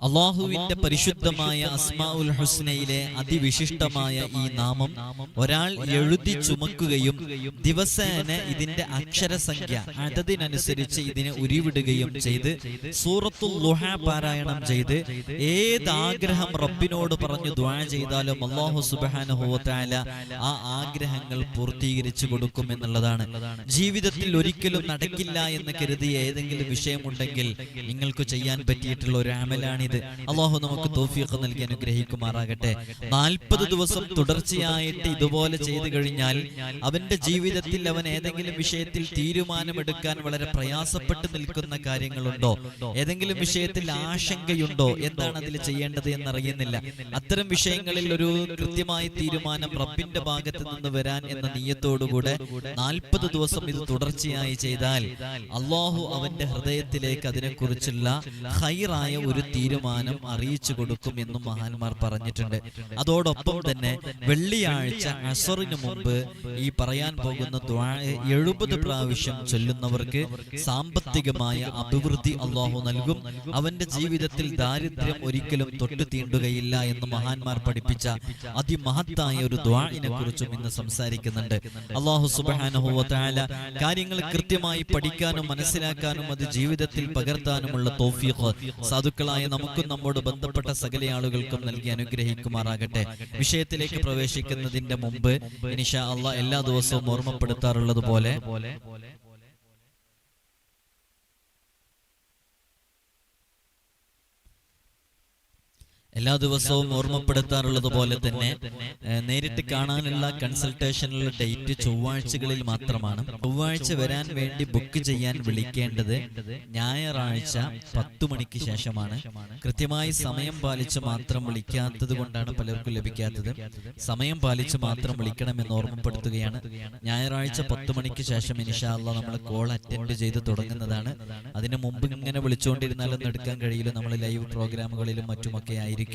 അള്ളാഹുവിന്റെ പരിശുദ്ധമായ അസ്മാഉൽ ഹുസ്നയിലെ അതിവിശിഷ്ടമായ ഈ നാമം ഒരാൾ എഴുതി ചുമക്കുകയും ദിവസേന ഇതിന്റെ അക്ഷരസംഖ്യ അതതിനനുസരിച്ച് ഇതിനെ ഉരുവിടുകയും ചെയ്ത് സൂറത്തുൽ ലുഹ പാരായണം ചെയ്ത് ഏത് ആഗ്രഹം റബ്ബിനോട് പറഞ്ഞു ദ്വാ ചെയ്താലും അള്ളാഹു സുബാനുഹോത്താല ആ ആഗ്രഹങ്ങൾ പൂർത്തീകരിച്ചു കൊടുക്കും എന്നുള്ളതാണ്. ജീവിതത്തിൽ ഒരിക്കലും നടക്കില്ല എന്ന് കരുതിയ ഏതെങ്കിലും വിഷയമുണ്ടെങ്കിൽ നിങ്ങൾക്ക് ചെയ്യാൻ പറ്റിയിട്ടുള്ള ഒരു അമലാണിത് അള്ളാഹു നമുക്ക് തോഫിയൊക്കെ നൽകി അനുഗ്രഹിക്കുമാറാകട്ടെ. നാൽപ്പത് ദിവസം തുടർച്ചയായിട്ട് ഇതുപോലെ ചെയ്തു കഴിഞ്ഞാൽ അവന്റെ ജീവിതത്തിൽ അവൻ ഏതെങ്കിലും വിഷയത്തിൽ തീരുമാനമെടുക്കാൻ വളരെ പ്രയാസപ്പെട്ട് നിൽക്കുന്ന കാര്യങ്ങളുണ്ടോ? ഏതെങ്കിലും വിഷയത്തിൽ ആശങ്കയുണ്ടോ എന്താണ് അതിൽ ചെയ്യേണ്ടത് എന്നറിയുന്നില്ല. അത്തരം വിഷയങ്ങളിൽ ഒരു കൃത്യമായ തീരുമാനം റബ്ബിന്റെ ഭാഗത്ത് നിന്ന് വരാൻ എന്ന നീയത്തോടുകൂടെ നാൽപ്പത് ദിവസം ഇത് തുടർച്ചയായി ചെയ്താൽ അള്ളാഹു അവന്റെ ഹൃദയത്തിലേക്ക് അതിനെക്കുറിച്ചുള്ള ഹൈറായ ഒരു തീരുമാനം അറിയിച്ചു കൊടുക്കും എന്നും മഹാന്മാർ പറഞ്ഞിട്ടുണ്ട്. അതോടൊപ്പം തന്നെ വെള്ളിയാഴ്ച അസറിന് മുമ്പ് ഈ പറയാൻ പോകുന്ന എഴുപത് പ്രാവശ്യം ചൊല്ലുന്നവർക്ക് സാമ്പത്തികമായ അഭിവൃദ്ധി അള്ളാഹു നൽകും. അവന്റെ ജീവിതത്തിൽ ദാരിദ്ര്യം ഒരിക്കലും തൊട്ടു തീണ്ടുകയില്ല എന്ന് മഹാന്മാർ പഠിപ്പിച്ച അതിമഹത്തായ ഒരു ദ്വാഇനെ കുറിച്ചും ഇന്ന് സംസാരിക്കുന്നുണ്ട്. അള്ളാഹു സുബാനുഹുല കാര്യങ്ങൾ കൃത്യമായി പഠിക്കാനും മനസ്സിലാക്കാനും അത് ജീവിതത്തിൽ പകർത്താനുമുള്ള തോഫീഖ് സാധുക്കളായ നമുക്കും നമ്മോട് ബന്ധപ്പെട്ട സകല ആളുകൾക്കും നൽകി അനുഗ്രഹിക്കുമാറാകട്ടെ. വിഷയത്തിലേക്ക് പ്രവേശിക്കുന്നതിന്റെ മുമ്പ് ഇനിഷാ അള്ള എല്ലാ ദിവസവും ഓർമ്മപ്പെടുത്താറുള്ളത് പോലെ എല്ലാ ദിവസവും ഓർമ്മപ്പെടുത്താറുള്ളത് പോലെ തന്നെ നേരിട്ട് കാണാനുള്ള കൺസൾട്ടേഷനുള്ള ഡേറ്റ് ചൊവ്വാഴ്ചകളിൽ മാത്രമാണ്. ചൊവ്വാഴ്ച വരാൻ വേണ്ടി ബുക്ക് ചെയ്യാൻ വിളിക്കേണ്ടത് ഞായറാഴ്ച പത്തു മണിക്ക് ശേഷമാണ്. കൃത്യമായി സമയം പാലിച്ച് മാത്രം വിളിക്കാത്തത് കൊണ്ടാണ് പലർക്കും ലഭിക്കാത്തത്. സമയം പാലിച്ച് മാത്രം വിളിക്കണമെന്ന് ഓർമ്മപ്പെടുത്തുകയാണ്. ഞായറാഴ്ച പത്തു മണിക്ക് ശേഷം ഇനിഷാല്ല നമ്മൾ കോൾ അറ്റൻഡ് ചെയ്ത് തുടങ്ങുന്നതാണ്. അതിനു മുമ്പ് ഇങ്ങനെ വിളിച്ചുകൊണ്ടിരുന്നാലൊന്നും എടുക്കാൻ കഴിയില്ല. നമ്മൾ ലൈവ് പ്രോഗ്രാമുകളിലും മറ്റുമൊക്കെ ആയിരിക്കും.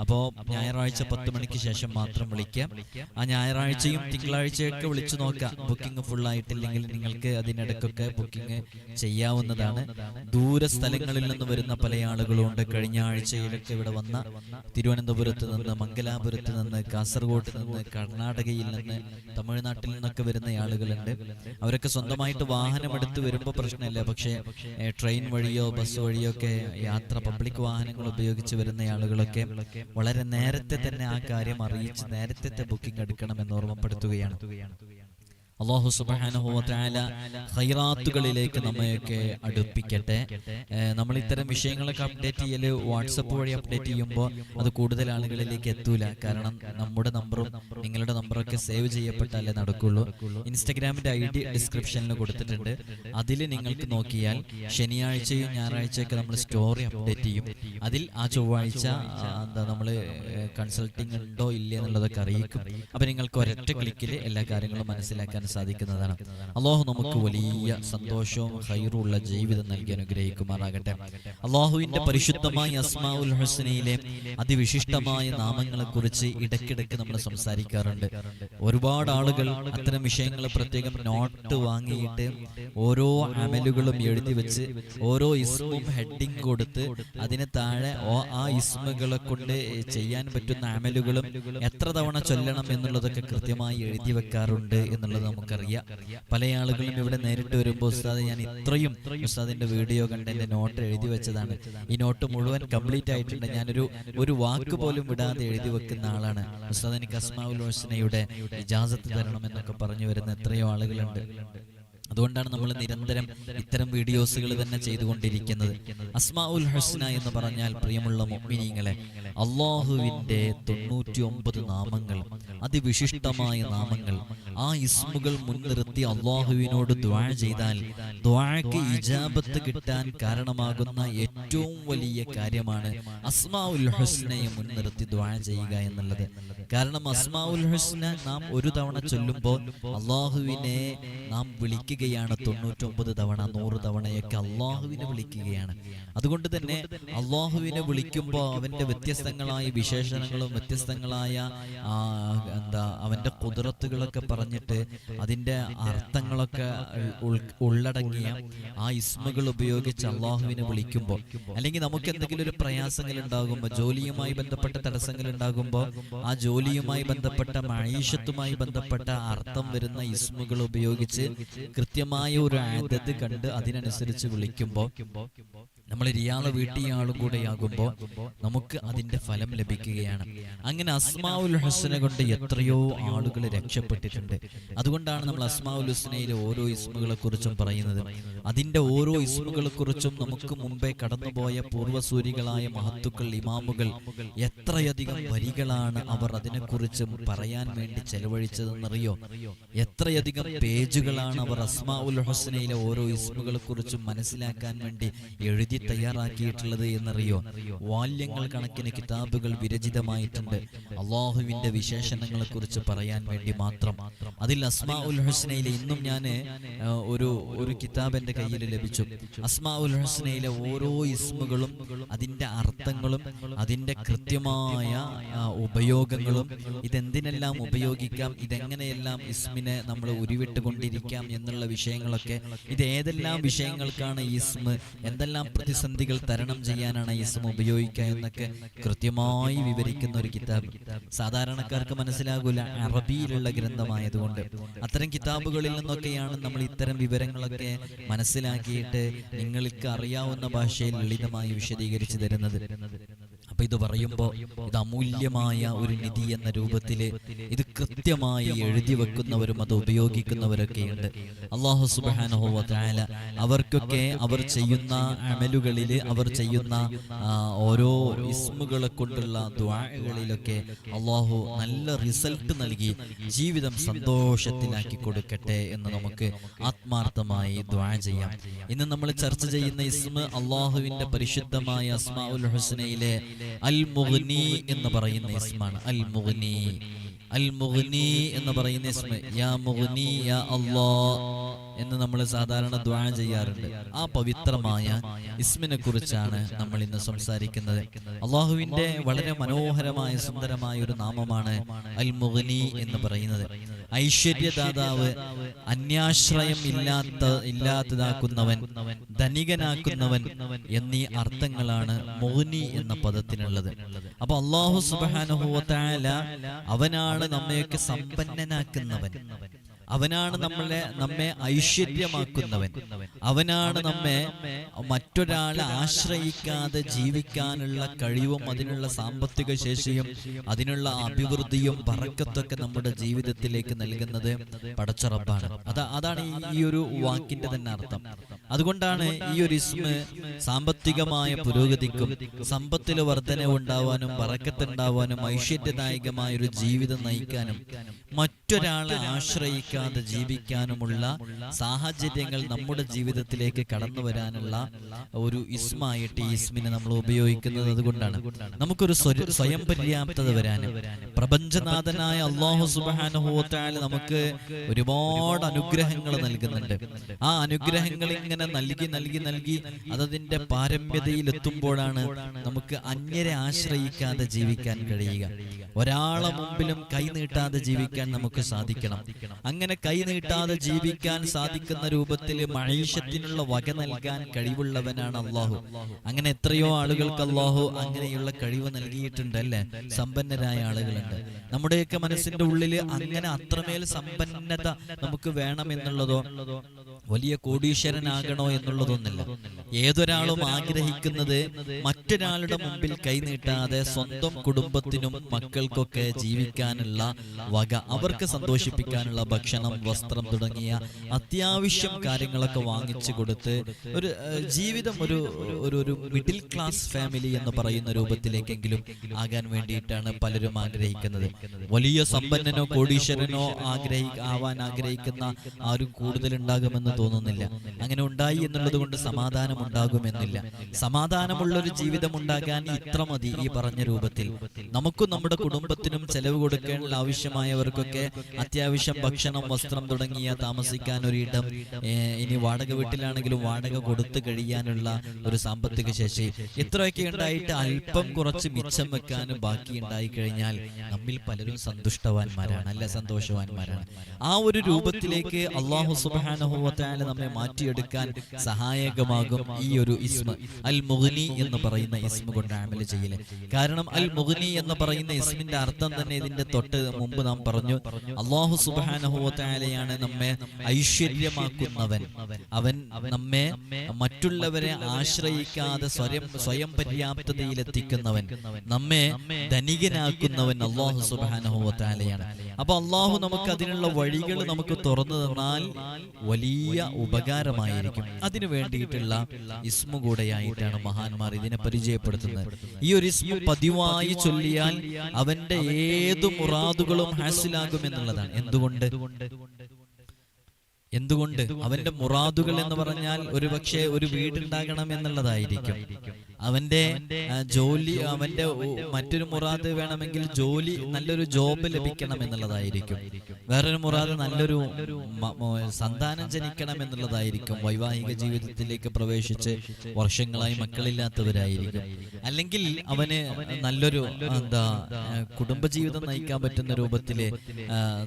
അപ്പോൾ ഞായറാഴ്ച പത്ത് മണിക്ക് ശേഷം മാത്രം വിളിക്കാം. ആ ഞായറാഴ്ചയും തിങ്കളാഴ്ചയൊക്കെ വിളിച്ചു നോക്കാം. ബുക്കിംഗ് ഫുൾ ആയിട്ടില്ലെങ്കിൽ നിങ്ങൾക്ക് അതിനിടയ്ക്കൊക്കെ ബുക്കിംഗ് ചെയ്യാവുന്നതാണ്. ദൂര സ്ഥലങ്ങളിൽ നിന്ന് വരുന്ന പല ആളുകളും ഉണ്ട് കഴിഞ്ഞ ആഴ്ചയിലൊക്കെ ഇവിടെ വന്ന തിരുവനന്തപുരത്ത് നിന്ന് മംഗലാപുരത്ത് നിന്ന് കാസർഗോഡ് നിന്ന് കർണാടകയിൽ നിന്ന് തമിഴ്നാട്ടിൽ നിന്നൊക്കെ വരുന്ന ആളുകളുണ്ട്. അവരൊക്കെ സ്വന്തമായിട്ട് വാഹനം എടുത്ത് വരുമ്പോൾ പ്രശ്നമില്ല. പക്ഷേ ട്രെയിൻ വഴിയോ ബസ് വഴിയോ ഒക്കെ യാത്ര പബ്ലിക് വാഹനങ്ങൾ ഉപയോഗിച്ച് വരുന്ന ആളുകളൊക്കെ വളരെ നേരത്തെ തന്നെ ആ കാര്യം അറിയിച്ച് നേരത്തെ ബുക്കിംഗ് എടുക്കണമെന്ന് ഓർമ്മപ്പെടുത്തുകയാണ്. അള്ളാഹു സുബാനുഭവത്തായ ഹൈറാത്തുകളിലേക്ക് നമ്മയൊക്കെ അടുപ്പിക്കട്ടെ. നമ്മൾ ഇത്തരം വിഷയങ്ങളൊക്കെ അപ്ഡേറ്റ് ചെയ്യൽ വാട്സപ്പ് വഴി അപ്ഡേറ്റ് ചെയ്യുമ്പോൾ അത് കൂടുതൽ ആളുകളിലേക്ക് എത്തൂല. കാരണം നമ്മുടെ നമ്പറും നിങ്ങളുടെ നമ്പറൊക്കെ സേവ് ചെയ്യപ്പെട്ടാലേ നടക്കുള്ളൂ. ഇൻസ്റ്റഗ്രാമിന്റെ ഐ ഡി ഡിസ്ക്രിപ്ഷനിൽ കൊടുത്തിട്ടുണ്ട്. അതിൽ നിങ്ങൾക്ക് നോക്കിയാൽ ശനിയാഴ്ചയും ഞായറാഴ്ചയൊക്കെ നമ്മൾ സ്റ്റോറി അപ്ഡേറ്റ് ചെയ്യും. അതിൽ ആ ചൊവ്വാഴ്ച എന്താ നമ്മൾ കൺസൾട്ടിങ് ഉണ്ടോ ഇല്ലേ എന്നുള്ളതൊക്കെ അറിയിക്കും. അപ്പൊ നിങ്ങൾക്ക് ഒരൊറ്റ ക്ലിക്കിൽ എല്ലാ കാര്യങ്ങളും മനസ്സിലാക്കാൻ സാധിക്കുന്നതാണ്. അള്ളാഹു നമുക്ക് വലിയ സന്തോഷവും ഹൈറുള്ള ജീവിതം നൽകി അനുഗ്രഹിക്കുമാറാകട്ടെ. അള്ളാഹുവിന്റെ പരിശുദ്ധമായ അസ്മാഉൽ ഹുസ്നയിലെ അതിവിശിഷ്ടമായ നാമങ്ങളെ കുറിച്ച് ഇടയ്ക്കിടയ്ക്ക് നമ്മൾ സംസാരിക്കാറുണ്ട്. ഒരുപാട് ആളുകൾ അത്തരം വിഷയങ്ങൾ പ്രത്യേകം നോട്ട് വാങ്ങിയിട്ട് ഓരോ അമലുകളും എഴുതി വെച്ച് ഓരോ ഇസ്മും ഹെഡിങ് കൊടുത്ത് അതിന് താഴെ ആ ഇസ്മുകളെ കൊണ്ട് ചെയ്യാൻ പറ്റുന്ന അമലുകളും എത്ര തവണ ചൊല്ലണം എന്നുള്ളതൊക്കെ കൃത്യമായി എഴുതി വെക്കാറുണ്ട് എന്നുള്ളത് നമുക്കറിയാം. പല ആളുകളും ഇവിടെ നേരിട്ട് വരുമ്പോൾ ഉസ്താദ് ഞാൻ ഇത്രയും ഉസ്താദിന്റെ വീഡിയോ കണ്ട് എന്റെ നോട്ട് എഴുതി വെച്ചതാണ്. ഈ നോട്ട് മുഴുവൻ കംപ്ലീറ്റ് ആയിട്ടുണ്ട് ഞാനൊരു ഒരു വാക്ക് പോലും വിടാതെ എഴുതി വെക്കുന്ന ആളാണ്. ഉസ്താദ് എനിക്ക് അസ്മാവുൽ ഹുസ്നയുടെ ഇജാസത്ത് തരണം എന്നൊക്കെ പറഞ്ഞു വരുന്ന എത്രയോ ആളുകളുണ്ട്. അതുകൊണ്ടാണ് നമ്മൾ നിരന്തരം ഇത്തരം വീഡിയോസുകൾ തന്നെ ചെയ്തുകൊണ്ടിരിക്കുന്നത്. അസ്മാ ഉൽ ഹുസ്ന എന്ന് പറഞ്ഞാൽ പ്രിയമുള്ള മൊമ്മിനിങ്ങളെ അള്ളാഹുവിന്റെ തൊണ്ണൂറ്റി ഒമ്പത് നാമങ്ങൾ അതിവിശിഷ്ടമായ നാമങ്ങൾ. ആ ഇസ്മുകൾ മുൻനിർത്തി അള്ളാഹുവിനോട് ദ്വാ ചെയ്താൽ ദ്വാക്ക് ഇജാബത്ത് കിട്ടാൻ കാരണമാകുന്ന ഏറ്റവും വലിയ കാര്യമാണ് അസ്മാ ഉൽ ഹുസ്നയെ മുൻനിർത്തി ദ്വാ ചെയ്യുക എന്നുള്ളത്. കാരണം അസ്മാ ഉൽ ഹുസ്ന നാം ഒരു തവണ ചൊല്ലുമ്പോൾ അള്ളാഹുവിനെ നാം വിളിക്കുക വിളിക്കുകയാണ്. തൊണ്ണൂറ്റൊമ്പത് തവണ നൂറ് തവണയൊക്കെ അള്ളാഹുവിനെ വിളിക്കുകയാണ്. അതുകൊണ്ട് തന്നെ അള്ളാഹുവിനെ വിളിക്കുമ്പോൾ അവന്റെ വ്യത്യസ്തങ്ങളായ വിശേഷണങ്ങളും വ്യത്യസ്തങ്ങളായ എന്താ അവന്റെ കുതിരത്തുകളൊക്കെ പറഞ്ഞിട്ട് അതിന്റെ അർത്ഥങ്ങളൊക്കെ ഉള്ളടങ്ങിയ ആ ഇസ്മകൾ ഉപയോഗിച്ച് അള്ളാഹുവിനെ വിളിക്കുമ്പോൾ അല്ലെങ്കിൽ നമുക്ക് എന്തെങ്കിലും ഒരു പ്രയാസങ്ങൾ ഉണ്ടാകുമ്പോൾ ജോലിയുമായി ബന്ധപ്പെട്ട തടസ്സങ്ങൾ ഉണ്ടാകുമ്പോൾ ആ ജോലിയുമായി ബന്ധപ്പെട്ട മഴീഷത്തുമായി ബന്ധപ്പെട്ട അർത്ഥം വരുന്ന ഇസ്മുകൾ ഉപയോഗിച്ച് കൃത്യമായ ഒരു ആദത്ത് കണ്ട് അതിനനുസരിച്ച് വിളിക്കുമ്പോൾ നമ്മൾ ഇയാളെ വീട്ടിയാളും കൂടെ കൂടെയാകുമ്പോൾ നമുക്ക് അതിന്റെ ഫലം ലഭിക്കുകയാണ്. അങ്ങനെ അസ്മാവുൽ ഹുസ്ന കൊണ്ട് എത്രയോ ആളുകൾ രക്ഷപ്പെട്ടിട്ടുണ്ട്. അതുകൊണ്ടാണ് നമ്മൾ അസ്മാവുൽ ഹുസ്നയിലെ ഓരോ ഇസ്മുകളെ കുറിച്ചും പറയുന്നത്. അതിന്റെ ഓരോ ഇസ്മുകളെ കുറിച്ചും നമുക്ക് മുമ്പേ കടന്നുപോയ പൂർവസൂരികളായ മഹത്തുക്കൾ ഇമാമുകൾ എത്രയധികം വരികളാണ് അവർ അതിനെക്കുറിച്ച് പറയാൻ വേണ്ടി ചെലവഴിച്ചതെന്നറിയോ? എത്രയധികം പേജുകളാണ് അവർ അസ്മാവുൽ ഹുസ്നയിലെ ഓരോ ഇസ്മുകളെ കുറിച്ചും മനസ്സിലാക്കാൻ വേണ്ടി എഴുതി തയ്യാറാക്കിയിട്ടുള്ളത് എന്നറിയോ? വാല്യങ്ങൾ കണക്കിന് കിതാബുകൾ വിരചിതമായിട്ടുണ്ട്. അള്ളാഹുവിന്റെ വിശേഷണങ്ങളെ കുറിച്ച് പറയാൻ വേണ്ടി മാത്രം. അതിൽ അസ്മാ ഉൽ ഹുസ്നയിലെ ഇന്നും ഞാൻ ഒരു ഒരു കിതാബ് എന്റെ കയ്യിൽ ലഭിച്ചു. അസ്മാ ഉൽ ഹുസ്നയിലെ ഓരോ ഇസ്മുകളും അതിന്റെ അർത്ഥങ്ങളും അതിന്റെ കൃത്യമായ ഉപയോഗങ്ങളും ഇതെന്തിനെല്ലാം ഉപയോഗിക്കാം ഇതെങ്ങനെയെല്ലാം ഇസ്മിനെ നമ്മൾ ഉരുവിട്ടുകൊണ്ടിരിക്കാം എന്നുള്ള വിഷയങ്ങളൊക്കെ ഇത് ഏതെല്ലാം വിഷയങ്ങൾക്കാണ് ഇസ്മ് എന്തെല്ലാം പ്രതിസന്ധികൾ തരണം ചെയ്യാനാണ് ഇസ്മ ഉപയോഗിക്കുക എന്നൊക്കെ കൃത്യമായി വിവരിക്കുന്ന ഒരു കിതാബ്. സാധാരണക്കാർക്ക് മനസ്സിലാകൂല അറബിയിലുള്ള ഗ്രന്ഥമായതുകൊണ്ട്. അത്തരം കിതാബുകളിൽ നിന്നൊക്കെയാണ് നമ്മൾ ഇത്തരം വിവരങ്ങളൊക്കെ മനസ്സിലാക്കിയിട്ട് നിങ്ങൾക്ക് അറിയാവുന്ന ഭാഷയിൽ ലളിതമായി വിശദീകരിച്ചു തരുന്നത്. അപ്പൊ ഇത് പറയുമ്പോൾ ഇത് അമൂല്യമായ ഒരു നിധി എന്ന രൂപത്തിൽ ഇത് കൃത്യമായി എഴുതി വെക്കുന്നവരും അത് ഉപയോഗിക്കുന്നവരൊക്കെ ഉണ്ട് അള്ളാഹു സുബാനഹുവ താല അവർക്കൊക്കെ അവർ ചെയ്യുന്ന അമലുകളിൽ അവർ ചെയ്യുന്ന ഓരോ ഇസ്മുകളെ കൊണ്ടുള്ള ദ്വാകളിലൊക്കെ അള്ളാഹു നല്ല റിസൾട്ട് നൽകി ജീവിതം സന്തോഷത്തിലാക്കി കൊടുക്കട്ടെ എന്ന് നമുക്ക് ആത്മാർത്ഥമായി ദ്വാ ചെയ്യാം. ഇന്ന് നമ്മൾ ചർച്ച ചെയ്യുന്ന ഇസ്മ അള്ളാഹുവിന്റെ പരിശുദ്ധമായ അസ്മാഉൽ ഹുസ്നയിലെ അൽ മുഗ്നി എന്ന് പറയുന്ന ഇസ്മാണ് അൽ മുഗ്നി അൽ മുഗ്നി എന്ന് പറയുന്ന ഇസ്മ. യാ മുഗ്നി യാ അല്ലാ എന്ന് നമ്മൾ സാധാരണ ദ്വാ ചെയ്യാറുണ്ട്. ആ പവിത്രമായ ഇസ്മിനെ കുറിച്ചാണ് നമ്മൾ ഇന്ന് സംസാരിക്കുന്നത്. അള്ളാഹുവിന്റെ വളരെ മനോഹരമായ സുന്ദരമായ ഒരു നാമമാണ് അൽ മുഗ്നി എന്ന് പറയുന്നത്. ഐശ്വര്യദാതാവ് അന്യാശ്രയം ഇല്ലാത്ത ഇല്ലാത്തതാക്കുന്നവൻ ധനികനാക്കുന്നവൻ എന്നീ അർത്ഥങ്ങളാണ് മോനി എന്ന പദത്തിനുള്ളത്. അപ്പൊ അള്ളാഹു സുബാനുഭവത്തായ അവനാണ് നമ്മയൊക്കെ സമ്പന്നനാക്കുന്നവൻ. അവനാണ് നമ്മളെ നമ്മെ ഐശ്വര്യമാക്കുന്നവൻ. അവനാണ് നമ്മെ മറ്റൊരാളെ ആശ്രയിക്കാതെ ജീവിക്കാനുള്ള കഴിവും അതിനുള്ള സാമ്പത്തിക ശേഷിയും അതിനുള്ള അഭിവൃദ്ധിയും പറക്കത്തൊക്കെ നമ്മുടെ ജീവിതത്തിലേക്ക് നൽകുന്നത് പടച്ചുറപ്പാണ് അത് അതാണ് ഈ- ഒരു വാക്കിന്റെ തന്നെ അർത്ഥം. അതുകൊണ്ടാണ് ഈ ഒരു ഇസ്മ സാമ്പത്തികമായ പുരോഗതിക്കും സമ്പത്തിൽ വർധന ഉണ്ടാവാനും പറക്കത്തുണ്ടാവാനും ഐശ്വര്യദായകമായ ഒരു ജീവിതം നയിക്കാനും മറ്റൊരാളെ ആശ്രയിക്കാതെ ജീവിക്കാനുമുള്ള സാഹചര്യങ്ങൾ നമ്മുടെ ജീവിതത്തിലേക്ക് കടന്നു വരാനുള്ള ഒരു ഇസ്മായിട്ട് ഈ ഇസ്മിനെ നമ്മൾ ഉപയോഗിക്കുന്നത് അതുകൊണ്ടാണ്. നമുക്കൊരു സ്വയം പര്യാപ്തത വരാനും പ്രപഞ്ചനാഥനായ അള്ളാഹു സുബാനുഭവത്താൽ നമുക്ക് ഒരുപാട് അനുഗ്രഹങ്ങൾ നൽകുന്നുണ്ട്. ആ അനുഗ്രഹങ്ങൾ ഇങ്ങനെ നൽകി നൽകി നൽകി അതതിന്റെ പാരമ്യതയിൽ എത്തുമ്പോഴാണ് നമുക്ക് അന്യരെ ആശ്രയിക്കാതെ ജീവിക്കാൻ കഴിയുക. ഒരാളെ മുമ്പിലും കൈ നീട്ടാതെ ജീവിക്കാൻ നമുക്ക് സാധിക്കണം. അങ്ങനെ കൈ നീട്ടാതെ ജീവിക്കാൻ സാധിക്കുന്ന രൂപത്തിൽ മഴീഷത്തിനുള്ള വക നൽകാൻ കഴിവുള്ളവനാണ് അള്ളാഹു. അങ്ങനെ എത്രയോ ആളുകൾക്ക് അള്ളാഹു അങ്ങനെയുള്ള കഴിവ് നൽകിയിട്ടുണ്ട് അല്ലേ? സമ്പന്നരായ ആളുകളുണ്ട്. നമ്മുടെയൊക്കെ മനസ്സിന്റെ ഉള്ളിൽ അങ്ങനെ അത്രമേൽ സമ്പന്നത നമുക്ക് വേണമെന്നുള്ളതോ വലിയ കോടീശ്വരനാകണോ എന്നുള്ളതൊന്നില്ല ഏതൊരാളും ആഗ്രഹിക്കുന്നത് മറ്റൊരാളുടെ മുമ്പിൽ കൈനീട്ടാതെ സ്വന്തം കുടുംബത്തിനും മക്കൾക്കൊക്കെ ജീവിക്കാനുള്ള വക അവർക്ക് സന്തോഷിപ്പിക്കാനുള്ള ഭക്ഷണം വസ്ത്രം തുടങ്ങിയ അത്യാവശ്യം കാര്യങ്ങളൊക്കെ വാങ്ങിച്ചു കൊടുത്ത് ഒരു ജീവിതം ഒരു ഒരു മിഡിൽ ക്ലാസ് ഫാമിലി എന്ന് പറയുന്ന രൂപത്തിലേക്കെങ്കിലും ആകാൻ വേണ്ടിയിട്ടാണ് പലരും ആഗ്രഹിക്കുന്നത്. വലിയ സമ്പന്നനോ കോടീശ്വരനോ ആഗ്രഹി ആവാൻ ആഗ്രഹിക്കുന്ന ആരും കൂടുതൽ ഉണ്ടാകുമെന്ന് തോന്നുന്നില്ല. അങ്ങനെ ഉണ്ടായി എന്നുള്ളത് കൊണ്ട് സമാധാനം ഉണ്ടാകുമെന്നില്ല. സമാധാനമുള്ള ഒരു ജീവിതം ഉണ്ടാകാൻ ഇത്ര മതി ഈ പറഞ്ഞ രൂപത്തിൽ. നമുക്കും നമ്മുടെ കുടുംബത്തിനും ചെലവ് കൊടുക്കേണ്ട ആവശ്യമായവർക്കൊക്കെ അത്യാവശ്യം ഭക്ഷണം വസ്ത്രം തുടങ്ങിയ താമസിക്കാൻ ഒരു ഇടം ഇനി വാടക വീട്ടിലാണെങ്കിലും വാടക കൊടുത്തു കഴിയാനുള്ള ഒരു സാമ്പത്തിക ശേഷി. ഇത്രയൊക്കെ ഉണ്ടായിട്ട് അല്പം കുറച്ച് മിച്ചം വെക്കാനും ബാക്കി ഉണ്ടായി കഴിഞ്ഞാൽ നമ്മിൽ പലരും സന്തുഷ്ടവാന്മാരാണ് അല്ല സന്തോഷവാന്മാരാണ്. ആ ഒരു രൂപത്തിലേക്ക് അള്ളാഹു സുബാനഹുവത്തായ നമ്മെ മാറ്റിയെടുക്കാൻ സഹായകമാകും ഈ ഒരു ഇസ്മ. അൽ മുഗ്നി എന്ന് പറയുന്ന ഇസ്മ കൊണ്ട് അമൽ ചെയ്യൽ. കാരണം അൽ മുഗ്നി എന്ന് പറയുന്ന ഇസ്മിന്റെ അർത്ഥം തന്നെ ഇതിന്റെ തൊട്ട് മുമ്പ് നാം പറഞ്ഞു അള്ളാഹു സുബാനഹുവത്തായാലെയാണ് നമ്മെ ഐശ്വര്യമാക്കുന്നവൻ. അവൻ നമ്മെ മറ്റുള്ളവരെ ആശ്രയിക്കാതെ സ്വയം സ്വയം പര്യാപ്തതയിലെത്തിക്കുന്നവൻ. നമ്മെ ധനികനാക്കുന്നവൻ അള്ളാഹു സുബാനഹുവത്തായാലെയാണ് അപ്പൊ അള്ളാഹു നമുക്ക് അതിനുള്ള വഴികൾ നമുക്ക് തുറന്നു തന്നാൽ വലിയ ഉപകാരമായിരിക്കും. അതിനു വേണ്ടിയിട്ടുള്ള ഇസ്മു കൂടെയായിട്ടാണ് മഹാന്മാർ ഇതിനെ പരിചയപ്പെടുത്തുന്നത്. ഈ ഒരു ഇസ്മു പതിവായി ചൊല്ലിയാൽ അവന്റെ ഏതു മുറാദുകളും ഹാസിലാകും എന്നുള്ളതാണ് എന്തുകൊണ്ട്? എന്തുകൊണ്ട് അവന്റെ മുറാദുകൾ എന്ന് പറഞ്ഞാൽ ഒരുപക്ഷെ ഒരു വീടുണ്ടാകണം എന്നുള്ളതായിരിക്കും. അവന്റെ ജോലി അവന്റെ മറ്റൊരു മുറാദ് വേണമെങ്കിൽ ജോലി നല്ലൊരു ജോബ് ലഭിക്കണം എന്നുള്ളതായിരിക്കും. വേറൊരു മുറാദ് നല്ലൊരു സന്താനം ജനിക്കണം എന്നുള്ളതായിരിക്കും. വൈവാഹിക ജീവിതത്തിലേക്ക് പ്രവേശിച്ച് വർഷങ്ങളായി മക്കളില്ലാത്തവരായിരിക്കും. അല്ലെങ്കിൽ അവന് നല്ലൊരു എന്താ കുടുംബജീവിതം നയിക്കാൻ പറ്റുന്ന രൂപത്തിൽ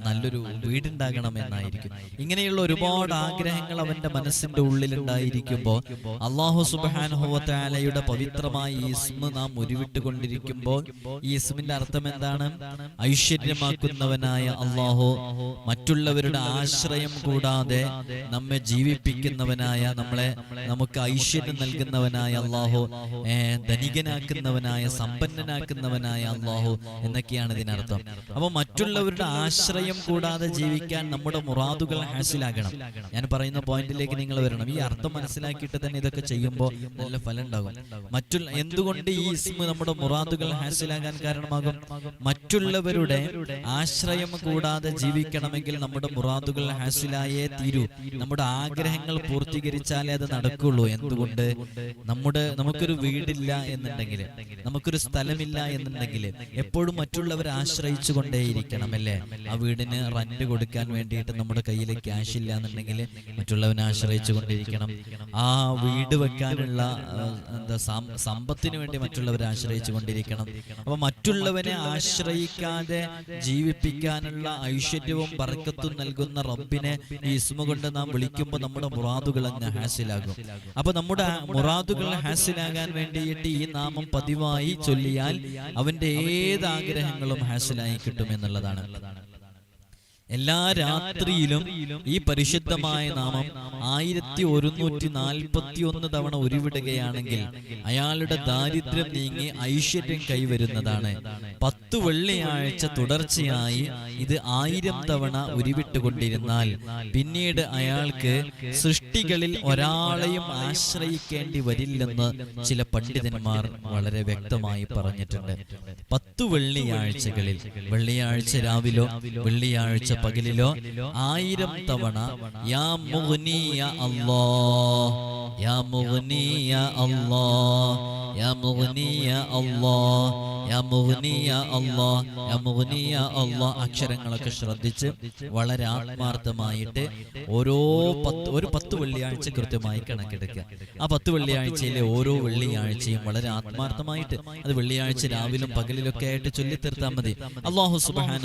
നല്ലൊരു വീടുണ്ടാകണം എന്നായിരിക്കും. ഇങ്ങനെയുള്ള ഒരുപാട് ആഗ്രഹങ്ങൾ അവന്റെ മനസ്സിന്റെ ഉള്ളിൽ ഉണ്ടായിരിക്കുമ്പോൾ അള്ളാഹു സുബാനുഹുവത്താലയുടെ പവിത്രമായ ഈ ഇസ്മ നാം ഉരുവിട്ടുകൊണ്ടിരിക്കുമ്പോൾ ഈ ഇസ്മിന്റെ അർത്ഥം എന്താണ്? ഐശ്വര്യമാക്കുന്നവനായ അള്ളാഹു മറ്റുള്ളവരുടെ ആശ്രയം കൂടാതെ നമ്മെ ജീവിപ്പിക്കുന്നവനായ നമ്മളെ നമുക്ക് ഐശ്വര്യം നൽകുന്നവനായ അള്ളാഹു ധനികനാക്കുന്നവനായ സമ്പന്നനാക്കുന്നവനായ അള്ളാഹു എന്നൊക്കെയാണ് ഇതിനർത്ഥം. അപ്പൊ മറ്റുള്ളവരുടെ ആശ്രയം കൂടാതെ ജീവിക്കാൻ നമ്മുടെ മുറാദുകൾ ഹാസിലാകണം ഞാൻ പറയുന്ന പോയിന്റിലേക്ക് നിങ്ങൾ വരണം. ഈ അർത്ഥം മനസ്സിലാക്കിയിട്ട് തന്നെ ഇതൊക്കെ ചെയ്യുമ്പോൾ നല്ല ഫലം ഉണ്ടാകും മറ്റുള്ള എന്തുകൊണ്ട് ഈ ഇസ്മ നമ്മുടെ മുറാദുകൾ ഹാസിലാകാൻ കാരണമാകും? മറ്റുള്ളവരുടെ ആശ്രയം കൂടാതെ ജീവിക്കണമെങ്കിൽ നമ്മുടെ മുറാദുകൾ ഹാസിലായേ തീരൂ. നമ്മുടെ ആഗ്രഹങ്ങൾ പൂർത്തീകരിച്ചാലേ അത് നടക്കുള്ളൂ. എന്തുകൊണ്ട്? നമ്മുടെ നമുക്കൊരു വീടില്ല എന്നുണ്ടെങ്കിൽ നമുക്കൊരു സ്ഥലമില്ല എന്നുണ്ടെങ്കിൽ എപ്പോഴും മറ്റുള്ളവരെ ആശ്രയിച്ചു കൊണ്ടേയിരിക്കണം അല്ലേ? ആ വീടിന് റെന്റ് കൊടുക്കാൻ വേണ്ടിയിട്ട് നമ്മുടെ കയ്യിൽ ക്യാഷ് ഇല്ല. എന്നുണ്ടെങ്കിൽ മറ്റുള്ളവനെ ആശ്രയിച്ചു കൊണ്ടിരിക്കണം. ആ വീട് വെക്കാനുള്ള എന്താ സമ്പത്തിന് വേണ്ടി മറ്റുള്ളവരെ ആശ്രയിച്ചു കൊണ്ടിരിക്കണം. അപ്പൊ മറ്റുള്ളവനെ ആശ്രയിക്കാതെ ജീവിപ്പിക്കാനുള്ള ഐശ്വര്യവും പറക്കത്തും നൽകുന്ന റബ്ബിനെ ഈ ഇസ്മ കൊണ്ട് നാം വിളിക്കുമ്പോൾ നമ്മുടെ മുറാദുകൾ അങ്ങ് ഹാസിലാകും. അപ്പൊ നമ്മുടെ മുറാദുകൾ ഹാസിലാകാൻ വേണ്ടിയിട്ട് ഈ നാമം പതിവായി ചൊല്ലിയാൽ അവന്റെ ഏത് ആഗ്രഹങ്ങളും ഹാസിലായി കിട്ടും എന്നുള്ളതാണ്. എല്ലാ രാത്രിയിലും ഈ പരിശുദ്ധമായ നാമം ആയിരത്തി ഒരുന്നൂറ്റി നാൽപ്പത്തി ഒന്ന് തവണ ഉരുവിടുകയാണെങ്കിൽ അയാളുടെ ദാരിദ്ര്യം നീങ്ങി ഐശ്വര്യം കൈവരുന്നതാണ്. പത്ത് വെള്ളിയാഴ്ച തുടർച്ചയായി ഇത് ആയിരം തവണ ഉരുവിട്ടുകൊണ്ടിരുന്നാൽ പിന്നീട് അയാൾക്ക് സൃഷ്ടികളിൽ ഒരാളെയും ആശ്രയിക്കേണ്ടി വരില്ലെന്ന് ചില പണ്ഡിതന്മാർ വളരെ വ്യക്തമായി പറഞ്ഞിട്ടുണ്ട്. പത്ത് വെള്ളിയാഴ്ചകളിൽ വെള്ളിയാഴ്ച രാവിലോ വെള്ളിയാഴ്ച പകലിലോ ആയിരം തവണ യാ മുഗ്നിയ അല്ലാ യാ മുഗ്നിയ അല്ലാ യാ മുഗ്നിയ അല്ലാ യാ മുഗ്നിയ അല്ലാ യാ മുഗ്നി യാ അല്ലാ അക്ഷരങ്ങളൊക്കെ ശ്രദ്ധിച്ച് വളരെ ആത്മാർത്ഥമായിട്ട് ഓരോ പത്ത് ഒരു പത്ത് വെള്ളിയാഴ്ച കൃത്യമായി കണക്കെടുക്കുക. ആ പത്ത് വെള്ളിയാഴ്ചയിലെ ഓരോ വെള്ളിയാഴ്ചയും വളരെ ആത്മാർത്ഥമായിട്ട് അത് വെള്ളിയാഴ്ച രാവിലും പകലിലൊക്കെ ആയിട്ട് ചൊല്ലിത്തീർത്താൽ മതി. അള്ളാഹു സുബാന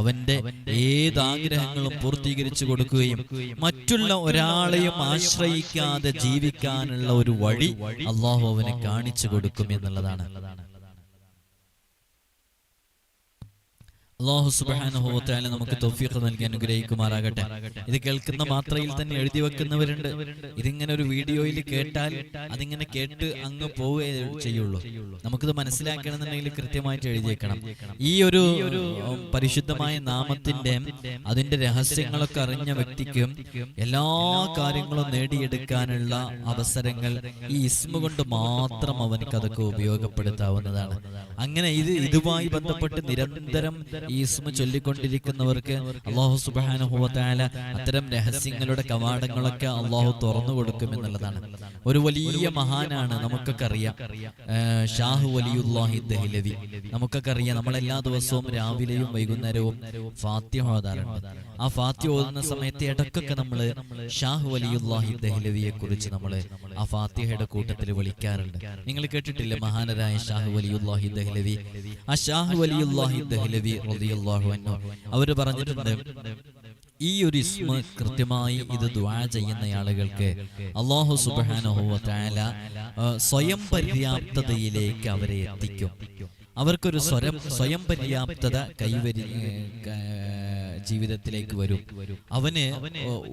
അവന്റെ ഏത് ആഗ്രഹങ്ങളും പൂർത്തീകരിച്ചു കൊടുക്കുകയും മറ്റുള്ള ഒരാളെയും ആശ്രയിക്കാതെ ജീവിക്കാനുള്ള ഒരു വഴി അള്ളാഹു അവനെ കാണിച്ചു കൊടുക്കും എന്നുള്ളതാണ്. അള്ളാഹു സുബാനുഭവത്തായാലും നമുക്ക് തൊഫീഖ് നൽകി അനുഗ്രഹിക്കുമാറാകട്ടെ. ഇത് കേൾക്കുന്ന മാത്രയിൽ തന്നെ എഴുതി വെക്കുന്നവരുണ്ട്. ഇതിങ്ങനെ ഒരു വീഡിയോയിൽ കേട്ടാൽ അതിങ്ങനെ കേട്ട് അങ്ങ് പോവുകയേ ചെയ്യുള്ളൂ. നമുക്കിത് മനസ്സിലാക്കണമെന്നുണ്ടെങ്കിൽ കൃത്യമായിട്ട് എഴുതിയേക്കണം. ഈ ഒരു പരിശുദ്ധമായ നാമത്തിന്റെ അതിന്റെ രഹസ്യങ്ങളൊക്കെ അറിഞ്ഞ വ്യക്തിക്കും എല്ലാ കാര്യങ്ങളും നേടിയെടുക്കാനുള്ള അവസരങ്ങൾ ഈ ഇസ്മ കൊണ്ട് മാത്രം അവനക്ക് അതൊക്കെ ഉപയോഗപ്പെടുത്താവുന്നതാണ്. അങ്ങനെ ഇത് ഇതുമായി ബന്ധപ്പെട്ട് നിരന്തരം ഈ ഇസ്മ ചൊല്ലിക്കൊണ്ടിരിക്കുന്നവർക്ക് അള്ളാഹു സുബാനുഭവത്തായ അത്തരം രഹസ്യങ്ങളുടെ കവാടങ്ങളൊക്കെ അള്ളാഹു തുറന്നു കൊടുക്കും എന്നുള്ളതാണ്. ഒരു വലിയ മഹാനാണ് നമുക്കൊക്കെ അറിയാം. ഷാഹു വലിയുല്ലാഹി ദഹ്ലവി. നമുക്കൊക്കെ അറിയാം നമ്മൾ എല്ലാ ദിവസവും രാവിലെയും വൈകുന്നേരവും ഫാത്യ ഓതാറുണ്ട്. ആ ഫാത്യ ഓതുന്ന സമയത്ത് ഇടക്കൊക്കെ നമ്മൾ ഷാഹു വലിയുല്ലാഹി ദഹ്ലവിയെ കുറിച്ച് നമ്മൾ ആ ഫാത്തിഹയുടെ കൂട്ടത്തിൽ വിളിക്കാറുണ്ട്. നിങ്ങൾ കേട്ടിട്ടില്ലേ മഹാനരായ ഷാഹു വലിയുല്ലാഹി ദഹ്ലവി? ആ ഷാഹു വലിയുല്ലാഹി ദഹ്ലവി അവർ പറഞ്ഞിട്ടുണ്ട് ഈ ഒരു ഇസ്മ കൃത്യമായി ഇത് ദ്വാ ചെയ്യുന്ന ആളുകൾക്ക് അള്ളാഹു തആല സ്വയം പര്യാപ്തതയിലേക്ക് അവരെ എത്തിക്കും. അവർക്കൊരു സ്വരം സ്വയം പര്യാപ്തത കൈവരി ജീവിതത്തിലേക്ക് വരും. അവന്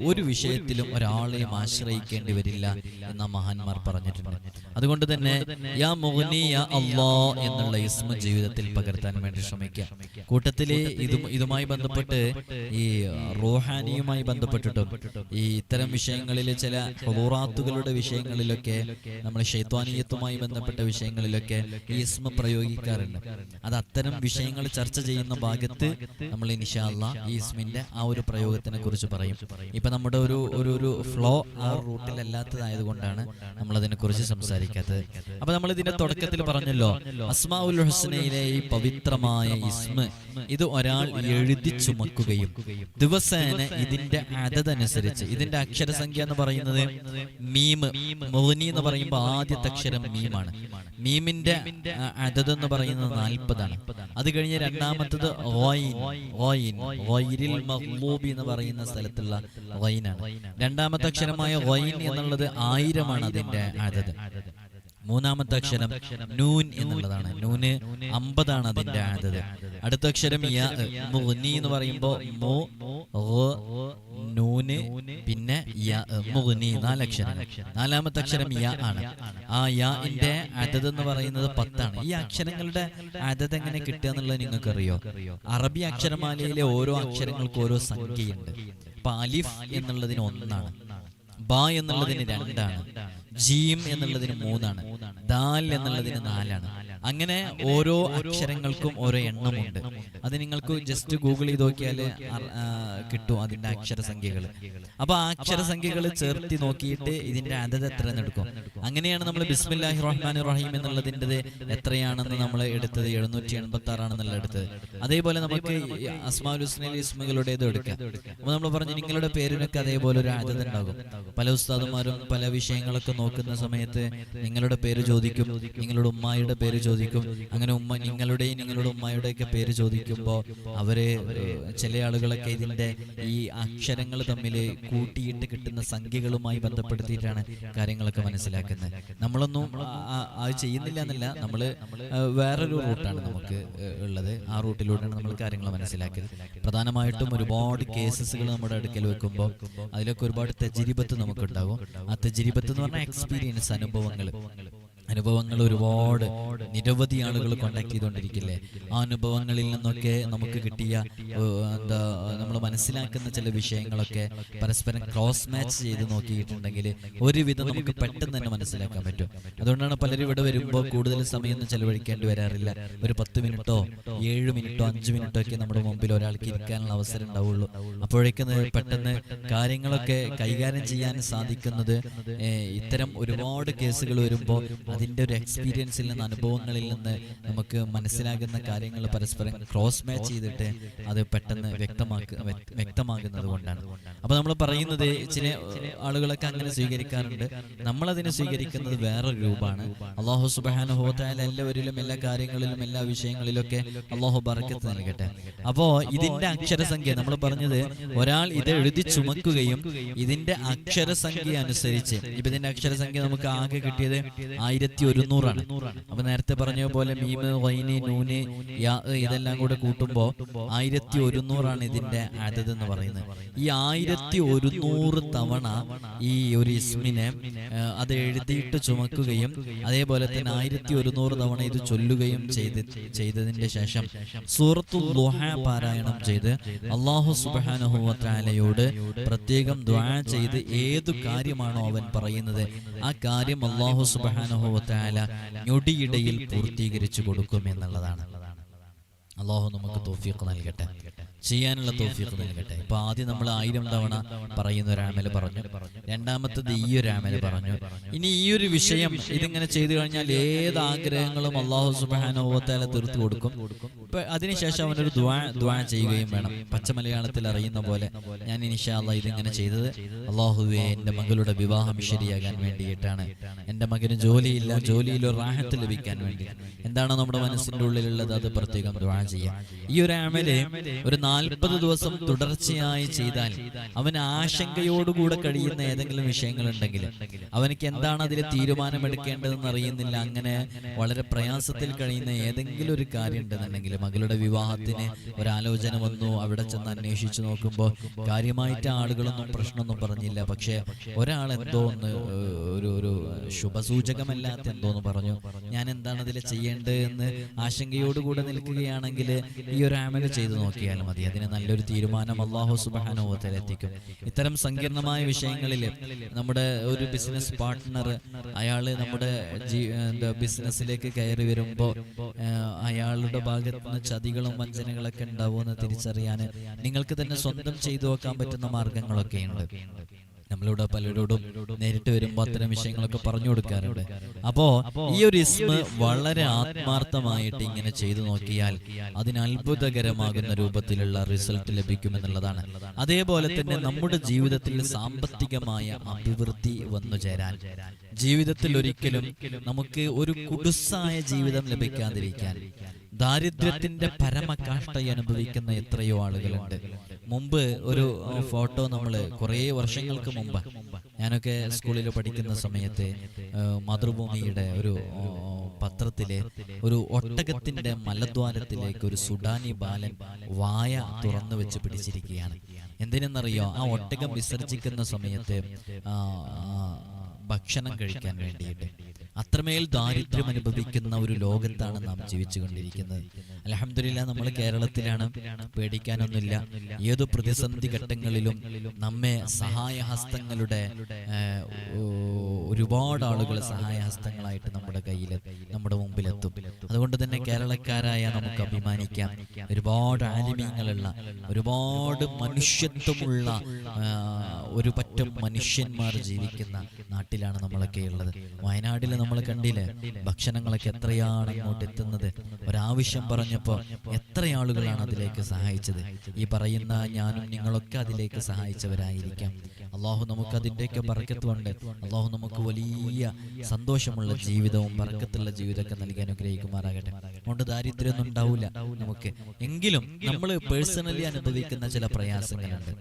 ഒരു വിഷയത്തിലും ഒരാളെയും ആശ്രയിക്കേണ്ടി വരില്ല എന്ന മഹാന്മാർ പറഞ്ഞിട്ടുണ്ട്. അതുകൊണ്ട് തന്നെ യാ മോഹനി യാ അള്ളാ എന്നുള്ള ഇസ്മ ജീവിതത്തിൽ പകർത്താൻ വേണ്ടി ശ്രമിക്കാം. കൂട്ടത്തിൽ ഇതും ഇതുമായി ബന്ധപ്പെട്ട് ഈ റോഹാനിയുമായി ബന്ധപ്പെട്ടിട്ടും ഈ ഇത്തരം വിഷയങ്ങളിൽ ചില ഹുറാത്തുകളുടെ വിഷയങ്ങളിലൊക്കെ നമ്മൾ ഷെയ്ത്വാനീയത്തുമായി ബന്ധപ്പെട്ട വിഷയങ്ങളിലൊക്കെ ഈ ഇസ്മ പ്രയോഗിക്കാറുണ്ട്. അത് അത്തരം വിഷയങ്ങൾ ചർച്ച ചെയ്യുന്ന ഭാഗത്ത് നമ്മൾ ഇൻഷാല്ല ഈ ഇസ്മിന്റെ ആ ഒരു പ്രയോഗത്തിനെ കുറിച്ച് പറയും. ഇപ്പൊ നമ്മുടെ ഒരു ഒരു ഒരു ഫ്ലോ ആ റൂട്ടിലല്ലാത്തതായത് കൊണ്ടാണ് നമ്മൾ അതിനെ കുറിച്ച് സംസാരിക്കാത്തത്. അപ്പൊ നമ്മൾ ഇതിന്റെ തുടക്കത്തിൽ പറഞ്ഞല്ലോ. അസ്മാഉൽ ഹുസ്നയിലെ ഈ പവിത്രമായ ഇസ്മ ഇത് ഒരാൾ എഴുതി ചുമക്കുകയും ദിവസേന ഇതിന്റെ അതനുസരിച്ച് ഇതിന്റെ അക്ഷരസംഖ്യ എന്ന് പറയുന്നത് മീമ്. മോഹിനി എന്ന് പറയുമ്പോൾ ആദ്യത്തെ അക്ഷരം മീമാണ്. മീമിന്റെ അതത് എന്ന് പറയുന്നത് നാൽപ്പതാണ്. അത് കഴിഞ്ഞ് രണ്ടാമത്തത് എന്ന് പറയുന്ന സ്ഥലത്തുള്ള വൈനാണ്. രണ്ടാമത്തെ അക്ഷരമായ വൈൻ എന്നുള്ളത് ആയിരമാണ് അതിന്റെ അതത് മൂന്നാമത്തെ അക്ഷരം നൂൻ എന്നുള്ളതാണ്. നൂന് അമ്പതാണ് അതിന്റെ ആദത് അടുത്ത അക്ഷരം മുഗ്നി എന്ന് പറയുമ്പോ മു നൂന് പിന്നെ മുഗ്നി നാലക്ഷരം നാലാമത്തെ അക്ഷരം യ ആണ്. ആ യാന്റെ അതത് എന്ന് പറയുന്നത് പത്താണ്. ഈ അക്ഷരങ്ങളുടെ അതത് എങ്ങനെ കിട്ടുക എന്നുള്ളത് നിങ്ങൾക്കറിയോ? അറബി അക്ഷരമാലയിലെ ഓരോ അക്ഷരങ്ങൾക്കും ഓരോ സംഖ്യയുണ്ട്. അപ്പൊ അലിഫ് എന്നുള്ളതിന് ഒന്നാണ്. ബ എന്നുള്ളതിന് രണ്ടാണ്. ജീം എന്നുള്ളതിന് മൂന്നാണ്. ദാൽ എന്നുള്ളതിന് നാലാണ്. അങ്ങനെ ഓരോ അക്ഷരങ്ങൾക്കും ഓരോ എണ്ണമുണ്ട്. അത് നിങ്ങൾക്ക് ജസ്റ്റ് ഗൂഗിൾ ചെയ്ത് നോക്കിയാൽ കിട്ടും അതിന്റെ അക്ഷരസംഖ്യകൾ അപ്പൊ ആ അക്ഷരസംഖ്യകൾ ചേർത്തി നോക്കിയിട്ട് ഇതിന്റെ അതത് എത്ര എടുക്കും. അങ്ങനെയാണ് നമ്മൾ ബിസ്മില്ലാഹി റഹ്മാൻ റഹീം എന്നുള്ളതിന്റെ എത്രയാണെന്ന് നമ്മൾ എടുത്തത് എഴുന്നൂറ്റി എൺപത്തി ആറാണെന്നുള്ള എടുത്തത്. അതേപോലെ നമുക്ക് അസ്മാൽ ഹുസ്നയിൽ ഇസ്മുകളുടേത് എടുക്കാം. അപ്പൊ നമ്മൾ പറഞ്ഞു നിങ്ങളുടെ പേരിനൊക്കെ അതേപോലെ ഒരു അതത് ഉണ്ടാകും. പല ഉസ്താദുമാരും പല വിഷയങ്ങളൊക്കെ നോക്കുന്ന സമയത്ത് നിങ്ങളുടെ പേര് ചോദിക്കും നിങ്ങളുടെ ഉമ്മായിയുടെ പേര് ചോദിക്കും അങ്ങനെ ഉമ്മ നിങ്ങളുടെയും നിങ്ങളുടെ ഉമ്മയുടെ ഒക്കെ പേര് ചോദിക്കുമ്പോൾ അവർ ചില ആളുകളൊക്കെ ഇതിന്റെ ഈ അക്ഷരങ്ങൾ തമ്മിൽ കൂട്ടിയിട്ട് കിട്ടുന്ന സംഖ്യകളുമായി ബന്ധപ്പെടുത്തിയിട്ടാണ് കാര്യങ്ങളൊക്കെ മനസ്സിലാക്കുന്നത്. നമ്മളൊന്നും അത് ചെയ്യുന്നില്ല എന്നല്ല. നമ്മൾ വേറൊരു റൂട്ടാണ് നമുക്ക് ഉള്ളത്. ആ റൂട്ടിലൂടെയാണ് നമ്മൾ കാര്യങ്ങൾ മനസ്സിലാക്കിയത്. പ്രധാനമായിട്ടും ഒരുപാട് കേസസുകൾ നമ്മുടെ അടുക്കൽ വെക്കുമ്പോൾ അതിലൊക്കെ ഒരുപാട് തെജിരിബത്ത് നമുക്കുണ്ടാകും. ആ തെജിരിപത്ത് എന്ന് പറഞ്ഞാൽ എക്സ്പീരിയൻസ് അനുഭവങ്ങൾ. അനുഭവങ്ങൾ ഒരുപാട് നിരവധി ആളുകൾ കോണ്ടാക്ട് ചെയ്തുകൊണ്ടിരിക്കില്ലേ? ആ അനുഭവങ്ങളിൽ നിന്നൊക്കെ നമുക്ക് കിട്ടിയ എന്താ നമ്മൾ മനസ്സിലാക്കുന്ന ചില വിഷയങ്ങളൊക്കെ പരസ്പരം ക്രോസ് മാച്ച് ചെയ്ത് നോക്കിയിട്ടുണ്ടെങ്കിൽ ഒരുവിധം നമുക്ക് പെട്ടെന്ന് തന്നെ മനസ്സിലാക്കാൻ പറ്റും. അതുകൊണ്ടാണ് പലരും ഇവിടെ വരുമ്പോൾ കൂടുതൽ സമയമൊന്നും ചെലവഴിക്കേണ്ടി വരാറില്ല. ഒരു പത്ത് മിനിറ്റോ ഏഴ് മിനിറ്റോ അഞ്ച് മിനിറ്റോ ഒക്കെ നമ്മുടെ മുമ്പിൽ ഒരാൾക്ക് ഇരിക്കാനുള്ള അവസരം ഉണ്ടാവുള്ളൂ. അപ്പോഴേക്കും പെട്ടെന്ന് കാര്യങ്ങളൊക്കെ കൈകാര്യം ചെയ്യാൻ സാധിക്കുന്നത് ഇത്തരം ഒരുപാട് കേസുകൾ വരുമ്പോൾ അതിന്റെ ഒരു എക്സ്പീരിയൻസിൽ നിന്ന് അനുഭവങ്ങളിൽ നിന്ന് നമുക്ക് മനസ്സിലാകുന്ന കാര്യങ്ങൾ പരസ്പരം ക്രോസ് മാച്ച് ചെയ്തിട്ട് അത് പെട്ടെന്ന് വ്യക്തമാക്ക വ്യ- വ്യക്തമാകുന്നത് കൊണ്ടാണ്. അപ്പൊ നമ്മൾ പറയുന്നത് ചില ആളുകളൊക്കെ അങ്ങനെ സ്വീകരിക്കാറുണ്ട്. നമ്മൾ അതിനെ സ്വീകരിക്കുന്നത് വേറൊരു രൂപമാണ്. അള്ളാഹു സുബാനുഹോത്തായാലും എല്ലാവരിലും എല്ലാ കാര്യങ്ങളിലും എല്ലാ വിഷയങ്ങളിലൊക്കെ അള്ളാഹു ബറക്കത്ത് നൽകട്ടെ. അപ്പോ ഇതിന്റെ അക്ഷരസംഖ്യ നമ്മൾ പറഞ്ഞത് ഒരാൾ ഇത് എഴുതി ചുമക്കുകയും ഇതിന്റെ അക്ഷരസംഖ്യ അനുസരിച്ച് ഇപ്പൊ ഇതിന്റെ അക്ഷരസംഖ്യ നമുക്ക് ആകെ കിട്ടിയത് ആയിരത്തി ഒരുന്നൂറാണ് അപ്പൊ നേരത്തെ പറഞ്ഞ പോലെ മീമ് വൈന് നൂന് യാ ഇതെല്ലാം കൂടെ കൂട്ടുമ്പോ ആയിരത്തി ഒരുന്നൂറാണ് ഇതിന്റെ അതത് എന്ന് പറയുന്നത്. ഈ ആയിരത്തി ഒരുന്നൂറ് തവണ ഈ ഒരു ഇസ്മിനെ അത് എഴുതിയിട്ട് ചുമക്കുകയും അതേപോലെ തന്നെ ആയിരത്തി ഒരുന്നൂറ് തവണ ഇത് ചൊല്ലുകയും ചെയ്ത് ചെയ്തതിന്റെ ശേഷം സൂറത്തു ദുഹ പാരായണം ചെയ്ത് അള്ളാഹു സുബാനഹുവത്താലയോട് പ്രത്യേകം ദ്വാ ചെയ്ത് ഏതു കാര്യമാണോ അവൻ പറയുന്നത് ആ കാര്യം അള്ളാഹു സുബാനഹുവത്താല ഞൊടിയിടയിൽ പൂർത്തീകരിച്ചു കൊടുക്കും എന്നുള്ളതാണ്. അള്ളാഹു നമുക്ക് തോഫിയൊക്കെ നൽകട്ടെ. ചെയ്യാനുള്ള തോഫിയൊക്കെ നൽകട്ടെ. ഇപ്പൊ ആദ്യം നമ്മൾ ആയിരം തവണ പറയുന്ന ഒരു ആമൽ പറഞ്ഞു. രണ്ടാമത്തത് ഈ ഒരു ആമൽ പറഞ്ഞു. ഇനി ഈ ഒരു വിഷയം ഇതിങ്ങനെ ചെയ്തു കഴിഞ്ഞാൽ ഏത് ആഗ്രഹങ്ങളും അള്ളാഹു സുബാനോത്താല തീർത്തു കൊടുക്കും. ഇപ്പൊ അതിനുശേഷം അവനൊരു ദ്വാ ദ്വാ ചെയ്യുകയും വേണം. പച്ച മലയാളത്തിൽ അറിയുന്ന പോലെ ഞാൻ ഇനിഷാല്ല ഇതിങ്ങനെ ചെയ്തത് അള്ളാഹുവെ എന്റെ മകളുടെ വിവാഹം ശരിയാകാൻ വേണ്ടിയിട്ടാണ്. എന്റെ മകന് ജോലിയില്ല ജോലിയിൽ ഒരു റാഹത്ത് ലഭിക്കാൻ വേണ്ടി. എന്താണോ നമ്മുടെ മനസ്സിന്റെ ഉള്ളിലുള്ളത്? അത് പ്രത്യേകം ദ്വാ ചെയ്യാം ഈ ഒരു ആമൽ ഒരു നാൽപ്പത് ദിവസം തുടർച്ചയായി ചെയ്താൽ അവൻ ആശങ്കയോടുകൂടെ കഴിയുന്ന ഏതെങ്കിലും വിഷയങ്ങൾ ഉണ്ടെങ്കിൽ അവനക്ക് എന്താണ് അതിൽ തീരുമാനമെടുക്കേണ്ടതെന്ന് അറിയുന്നില്ല. അങ്ങനെ വളരെ പ്രയാസത്തിൽ കഴിയുന്ന ഏതെങ്കിലും ഒരു കാര്യം ഉണ്ടെന്നുണ്ടെങ്കിൽ മകളുടെ വിവാഹത്തിന് ഒരാലോചന വന്നു അവിടെ ചെന്ന് അന്വേഷിച്ചു നോക്കുമ്പോൾ കാര്യമായിട്ട് ആളുകളൊന്നും പ്രശ്നമൊന്നും പറഞ്ഞില്ല. പക്ഷേ ഒരാൾ എന്തോ ഒന്ന് ഒരു ഒരു ശുഭസൂചകമല്ലാത്ത എന്തോന്ന് പറഞ്ഞു. ഞാൻ എന്താണ് അതിൽ ചെയ്യേണ്ടത് എന്ന് ആശങ്കയോടുകൂടെ നിൽക്കുകയാണെങ്കിൽ ഈ ഒരു ആമൽ ചെയ്തു നോക്കിയാൽ മതി അതിന് നല്ലൊരു തീരുമാനം അള്ളാഹു സുബാനുഭവത്തിൽ എത്തിക്കും. ഇത്തരം സങ്കീർണമായ വിഷയങ്ങളിൽ നമ്മുടെ ഒരു ബിസിനസ് പാർട്ട്ണർ അയാൾ നമ്മുടെ ബിസിനസ്സിലേക്ക് കയറി വരുമ്പോൾ അയാളുടെ ഭാഗത്ത് നിന്ന് ചതികളും വഞ്ചനകളൊക്കെ ഉണ്ടാവുമെന്ന് തിരിച്ചറിയാൻ നിങ്ങൾക്ക് തന്നെ സ്വന്തം ചെയ്തു വെക്കാൻ പറ്റുന്ന മാർഗങ്ങളൊക്കെ ഉണ്ട് നമ്മളിവിടെ പലരോടും നേരിട്ട് വരുമ്പോൾ അത്തരം വിഷയങ്ങളൊക്കെ പറഞ്ഞു കൊടുക്കാറുണ്ട്. അപ്പോ ഈ ഒരു ഇസ്മ വളരെ ആത്മാർത്ഥമായിട്ട് ഇങ്ങനെ ചെയ്തു നോക്കിയാൽ അതിന് അത്ഭുതകരമാകുന്ന രൂപത്തിലുള്ള റിസൾട്ട് ലഭിക്കുമെന്നുള്ളതാണ്. അതേപോലെ തന്നെ നമ്മുടെ ജീവിതത്തിൽ സാമ്പത്തികമായ അഭിവൃദ്ധി വന്നു ചേരാൻ. ജീവിതത്തിൽ ഒരിക്കലും നമുക്ക് ഒരു കുടുസായ ജീവിതം ലഭിക്കാതിരിക്കാൻ. ദാരിദ്ര്യത്തിന്റെ പരമകാഷ്ട അനുഭവിക്കുന്ന എത്രയോ ആളുകളുണ്ട്. മുമ്പ് ഒരു ഫോട്ടോ നമ്മൾ കുറേ വർഷങ്ങൾക്ക് മുമ്പ് ഞാനൊക്കെ സ്കൂളിൽ പഠിക്കുന്ന സമയത്ത് മാതൃഭൂമിയുടെ ഒരു പത്രത്തിലെ ഒരു ഒട്ടകത്തിന്റെ മലദ്വാരത്തിലേക്ക് ഒരു സുഡാനി ബാലൻ വായ തുറന്നു വെച്ച് പിടിച്ചിരിക്കുകയാണ്. എന്തിനെന്നറിയോ? ആ ഒട്ടകം വിസർജിക്കുന്ന സമയത്ത് ഭക്ഷണം കഴിക്കാൻ വേണ്ടിയിട്ട്. അത്രമേൽ ദാരിദ്ര്യം അനുഭവിക്കുന്ന ഒരു ലോകത്താണ് നാം ജീവിച്ചു കൊണ്ടിരിക്കുന്നത് അലഹമില്ല നമ്മൾ കേരളത്തിലാണ് പേടിക്കാനൊന്നുമില്ല. ഏതു പ്രതിസന്ധി ഘട്ടങ്ങളിലും നമ്മെ സഹായഹസ്തങ്ങളുടെ ഒരുപാട് ആളുകൾ സഹായഹസ്തങ്ങളായിട്ട് നമ്മുടെ കയ്യിൽ നമ്മുടെ മുമ്പിലെത്തും അതുകൊണ്ട് തന്നെ കേരളക്കാരായ നമുക്ക് അഭിമാനിക്കാം. ഒരുപാട് ആലിമ്യങ്ങളുള്ള ഒരുപാട് മനുഷ്യത്വമുള്ള ഒരു പറ്റം മനുഷ്യന്മാർ ജീവിക്കുന്ന നാട്ടിലാണ് നമ്മളൊക്കെ ഉള്ളത്. വയനാട്ടിൽ നമ്മൾ കണ്ടില്ലേ? ഭക്ഷണങ്ങളൊക്കെ എത്രയാണ് അങ്ങോട്ട് എത്തുന്നത്? ഒരാവശ്യം പറഞ്ഞപ്പോൾ എത്ര ആളുകളാണ് അതിലേക്ക് സഹായിച്ചത്? ഈ പറയുന്ന ഞാനും നിങ്ങളൊക്കെ അതിലേക്ക് സഹായിച്ചവരായിരിക്കാം. അള്ളാഹു നമുക്ക് അതിന്റെയൊക്കെ പറക്കത്തുണ്ട്. അള്ളാഹു നമുക്ക് വലിയ സന്തോഷമുള്ള ജീവിതവും പറക്കത്തുള്ള ജീവിതമൊക്കെ നൽകി അനുഗ്രഹിക്കുമാറാകട്ടെ. അതുകൊണ്ട് ദാരിദ്ര്യമൊന്നും ഉണ്ടാവില്ല. നമുക്ക് എങ്കിലും നമ്മൾ പേഴ്സണലി അനുഭവിക്കുന്ന ചില പ്രയാസങ്ങളുണ്ട്.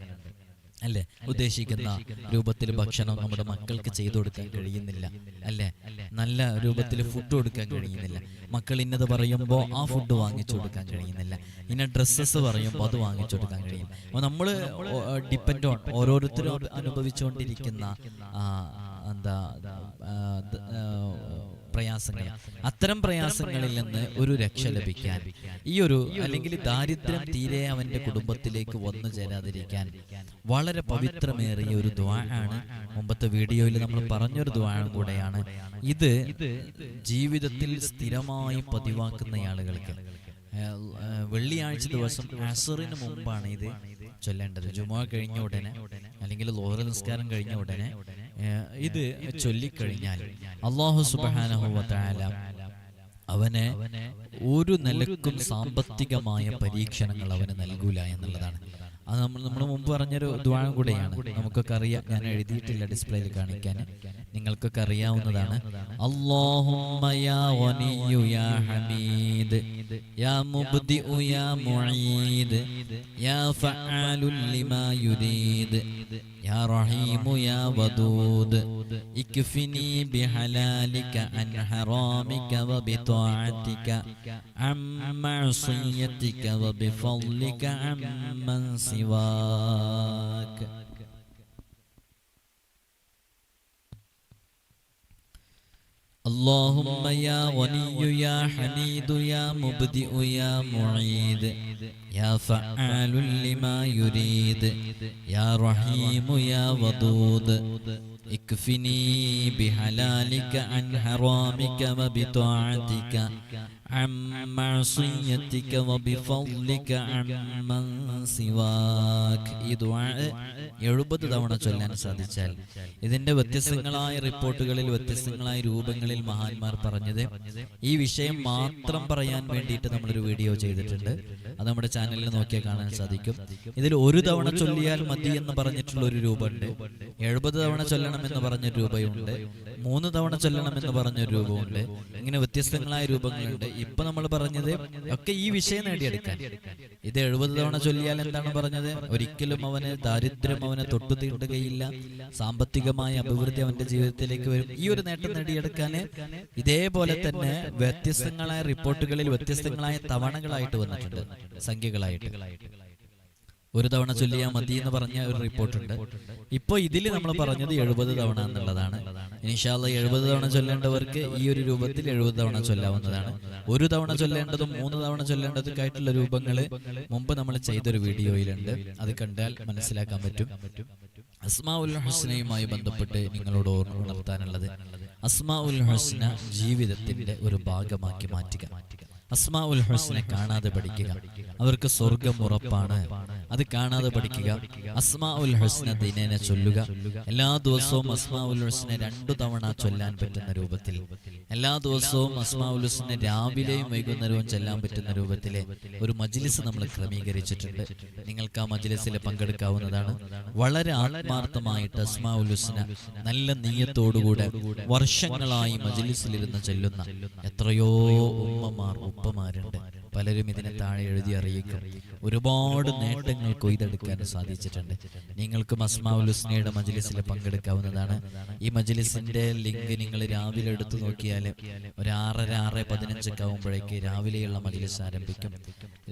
അല്ലെ? ഉദ്ദേശിക്കുന്ന രൂപത്തിൽ ഭക്ഷണം നമ്മുടെ മക്കൾക്ക് ചെയ്തു കൊടുക്കാൻ കഴിയുന്നില്ല. അല്ലെ? നല്ല രൂപത്തിൽ ഫുഡ് കൊടുക്കാൻ കഴിയുന്നില്ല. മക്കൾ ഇന്നത് പറയുമ്പോൾ ആ ഫുഡ് വാങ്ങിച്ചു കൊടുക്കാൻ കഴിയുന്നില്ല. ഇന്ന ഡ്രസ്സസ് പറയുമ്പോൾ അത് വാങ്ങിച്ചു കൊടുക്കാൻ കഴിയും അപ്പോൾ നമ്മൾ ഡിപ്പെൻഡ് ഓൺ ഓരോരുത്തരും അനുഭവിച്ചുകൊണ്ടിരിക്കുന്ന എന്താ പ്രയാസങ്ങൾ. അത്തരം പ്രയാസങ്ങളിൽ നിന്ന് ഒരു രക്ഷ ലഭിക്കാൻ ഈ ഒരു അല്ലെങ്കിൽ ദാരിദ്ര്യം തീരെ അവന്റെ കുടുംബത്തിലേക്ക് വന്നു ചേരാതിരിക്കാൻ വളരെ പവിത്രമേറിയ ഒരു ദ്വാ ആണ് മുമ്പത്തെ വീഡിയോയിൽ നമ്മൾ പറഞ്ഞൊരു ദ്വാഴം കൂടെയാണ്. ഇത് ജീവിതത്തിൽ സ്ഥിരമായി പതിവാക്കുന്ന ആളുകൾക്ക്. വെള്ളിയാഴ്ച ദിവസം അസറിന് മുമ്പാണ് ഇത് ചൊല്ലേണ്ടത്. ജുമാ കഴിഞ്ഞ ഉടനെ അല്ലെങ്കിൽ ലോഹ നിസ്കാരം കഴിഞ്ഞ ഉടനെ ഇത് ചൊല്ലിക്കഴിഞ്ഞാൽ അള്ളാഹു സുബാനഹുല അവന് ഒരു നിലക്കും സാമ്പത്തികമായ പരീക്ഷണങ്ങൾ അവന് നൽകൂല എന്നുള്ളതാണ്. അത് നമ്മൾ നമ്മൾ മുമ്പ് പറഞ്ഞൊരു ദ്വാരം കൂടെയാണ്. നമുക്കൊക്കെ അറിയാം. ഞാൻ എഴുതിയിട്ടില്ല ഡിസ്പ്ലേയിൽ കാണിക്കാൻ. നിങ്ങൾക്കൊക്കെ അറിയാവുന്നതാണ്. അല്ലാഹുമ്മ يا رحيم يا ودود اكفني بحلالك عن حرامك وبطاعتك عن معصيتك وبفضلك عمن سواك. اللهم يا غني يا حميد يا مبدئ يا معيد يا فعال لما يريد يا رحيم يا ودود اكفني بحلالك عن حرامك وبطاعتك عن معصيتك وبفضلك عمن سواك ഈ ദുആ എഴുപത് തവണ ചൊല്ലാൻ സാധിച്ചാൽ ഇതിന്റെ വ്യത്യസ്തങ്ങളായ റിപ്പോർട്ടുകളിൽ വ്യത്യസ്തങ്ങളായ രൂപങ്ങളിൽ മഹാന്മാർ പറഞ്ഞത് ഈ വിഷയം മാത്രം പറയാൻ വേണ്ടിയിട്ട് നമ്മളൊരു വീഡിയോ ചെയ്തിട്ടുണ്ട് അത് നമ്മുടെ ചാനലിൽ നോക്കിയാൽ കാണാൻ സാധിക്കും ഇതിൽ ഒരു തവണ ചൊല്ലിയാൽ മതി എന്ന് പറഞ്ഞിട്ടുള്ള ഒരു രൂപമുണ്ട് എഴുപത് തവണ ചൊല്ലണം എന്ന് പറഞ്ഞ രൂപയുണ്ട്. മൂന്ന് തവണ ചൊല്ലണം എന്ന് പറഞ്ഞ രൂപമുണ്ട് ഇങ്ങനെ വ്യത്യസ്തങ്ങളായ രൂപങ്ങളുണ്ട്. ഇപ്പൊ നമ്മൾ പറഞ്ഞത് ഒക്കെ ഈ വിഷയം നേടിയെടുക്കാൻ. ഇത് എഴുപത് തവണ ചൊല്ലിയാൽ എന്താണ് പറഞ്ഞത്? ഒരിക്കലും അവന് ദാരിദ്ര്യം അവനെ തൊട്ടു തീട്ടുകയില്ല. സാമ്പത്തികമായ അഭിവൃദ്ധി അവന്റെ ജീവിതത്തിലേക്ക് വരും. ഈ ഒരു നേട്ടം നേടിയെടുക്കാൻ ഇതേപോലെ തന്നെ വ്യത്യസ്തങ്ങളായ റിപ്പോർട്ടുകളിൽ വ്യത്യസ്തങ്ങളായ തവണകളായിട്ട് വന്നിട്ടുണ്ട്. സംഖ്യകളായിട്ട്. ഒരു തവണ ചൊല്ലിയാൽ മതി എന്ന് പറഞ്ഞ ഒരു റിപ്പോർട്ടുണ്ട്. ഇപ്പൊ ഇതിൽ നമ്മൾ പറഞ്ഞത് എഴുപത് തവണ എന്നുള്ളതാണ്. ഇൻഷാല്ല എഴുപത് തവണ ചൊല്ലേണ്ടവർക്ക് ഈ ഒരു രൂപത്തിൽ എഴുപത് തവണ ചൊല്ലാവുന്നതാണ്. ഒരു തവണ ചൊല്ലേണ്ടതും മൂന്ന് തവണ ചൊല്ലേണ്ടതൊക്കെയായിട്ടുള്ള രൂപങ്ങൾ മുമ്പ് നമ്മൾ ചെയ്തൊരു വീഡിയോയിലുണ്ട്. അത് കണ്ടാൽ മനസ്സിലാക്കാൻ പറ്റും. അസ്മാ ഉൽ ഹുസ്നയുമായി ബന്ധപ്പെട്ട് നിങ്ങളോട് ഓർമ്മ ഉണർത്താനുള്ളത് അസ്മാ ഉൽ ഹുസ്ന ജീവിതത്തിന്റെ ഒരു ഭാഗമാക്കി മാറ്റുക. അസ്മാ ഉൽ ഹുസ്നെ കാണാതെ പഠിക്കുക. അവർക്ക് സ്വർഗം ഉറപ്പാണ്. അത് കാണാതെ പഠിക്കുക. അസ്മാ ഉൽ ഹുസ്ന ദിനേനെ ചൊല്ലുക. എല്ലാ ദിവസവും അസ്മാ ഉൽ ഹുസ്നെ രണ്ടു തവണ ചൊല്ലാൻ പറ്റുന്ന രൂപത്തിൽ. എല്ലാ ദിവസവും അസ്മാ ഉൽ ഹുസ്നെ രാവിലെയും വൈകുന്നേരവും ചൊല്ലാൻ പറ്റുന്ന രൂപത്തിലെ ഒരു മജ്ലിസ് നമ്മൾ ക്രമീകരിച്ചിട്ടുണ്ട്. നിങ്ങൾക്ക് ആ മജ്ലിസിൽ പങ്കെടുക്കാവുന്നതാണ്. വളരെ ആത്മാർത്ഥമായിട്ട് അസ്മാ ഉൽ ഹുസ്ന നല്ല നീയത്തോടുകൂടെ വർഷങ്ങളായി മജ്ലിസിലിരുന്ന് ചെല്ലുന്ന എത്രയോ ഉമ്മമാർ ഉപ്പമാരുണ്ട്. പലരും ഇതിനെ താഴെ എഴുതി അറിയിക്കും. ഒരുപാട് നേട്ടങ്ങൾ കൊയ്തെടുക്കാൻ സാധിച്ചിട്ടുണ്ട്. നിങ്ങൾക്ക് അസ്മാഉൽ ഹുസ്നയുടെ മജ്ലിസിൽ പങ്കെടുക്കാവുന്നതാണ്. ഈ മജ്ലിസിന്റെ ലിങ്ക് നിങ്ങൾ രാവിലെ എടുത്തു നോക്കിയാൽ ഒരു ആറര ആറ് പതിനഞ്ചൊക്കെ ആകുമ്പോഴേക്ക് രാവിലെയുള്ള മജ്ലിസ് ആരംഭിക്കും.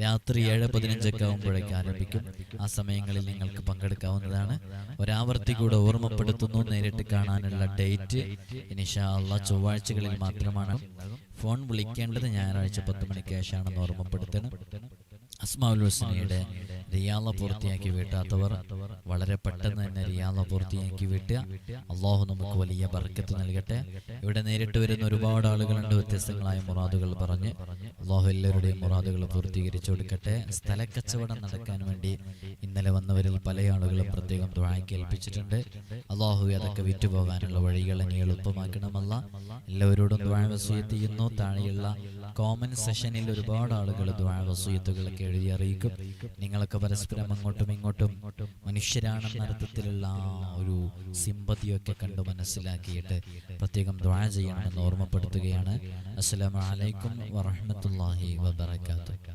രാത്രി ഏഴ് പതിനഞ്ചൊക്കെ ആകുമ്പോഴേക്ക് ആരംഭിക്കും. ആ സമയങ്ങളിൽ നിങ്ങൾക്ക് പങ്കെടുക്കാവുന്നതാണ്. ഒരാവർത്തി കൂടെ ഓർമ്മപ്പെടുത്തുന്നു. നേരിട്ട് കാണാനുള്ള ഡേറ്റ് ഇനിഷാ ചൊവ്വാഴ്ചകളിൽ മാത്രമാണ്. ഫോൺ വിളിക്കേണ്ടത് ഞായറാഴ്ച പത്ത് മണിക്ക് ശേഷമാണെന്ന് ഓർമ്മപ്പെടുത്തണം. അസ്മാഉൽ ഹുസ്നയുടെ റിയാള പൂർത്തിയാക്കി വീട്ടാത്തവർ വളരെ പെട്ടെന്ന് തന്നെ റിയാള പൂർത്തിയാക്കി വീട്ടുക അള്ളാഹു നമുക്ക് വലിയ ബർക്കത്ത് നൽകട്ടെ. ഇവിടെ നേരിട്ട് വരുന്ന ഒരുപാട് ആളുകളുണ്ട് വ്യത്യസ്തങ്ങളായ മുറാദുകൾ പറഞ്ഞ് അള്ളാഹു എല്ലാവരുടെയും മുറാദുകൾ പൂർത്തീകരിച്ചു കൊടുക്കട്ടെ. സ്ഥലക്കച്ചവടം നടക്കാൻ വേണ്ടി ഇന്നലെ വന്നവരിൽ പല ആളുകളും പ്രത്യേകം ദ്വാഴയ്ക്ക് ഏൽപ്പിച്ചിട്ടുണ്ട്. അള്ളാഹു അതൊക്കെ വിറ്റുപോകാനുള്ള വഴികൾ ഇനി എളുപ്പമാക്കണമല്ല. എല്ലാവരോടും ദ്വാഴ വസൂയത്തിയുന്നു താഴെയുള്ള കോമന്റ് സെഷനിൽ ഒരുപാട് ആളുകൾ ദ്വാഴ വസൂയത്തുകളൊക്കെ എഴുതി അറിയിക്കും. നിങ്ങളൊക്കെ പരസ്പരം അങ്ങോട്ടും ഇങ്ങോട്ടും മനുഷ്യരാണെന്ന അർത്ഥത്തിലുള്ള ഒരു സിമ്പതിയൊക്കെ കണ്ട് മനസ്സിലാക്കിയിട്ട് പ്രത്യേകം ദ്വാ ചെയ്യണമെന്ന് ഓർമ്മപ്പെടുത്തുകയാണ്. അസ്സലാമു അലൈക്കും വറഹ്മത്തുള്ളാഹി വബറകാതുഹു.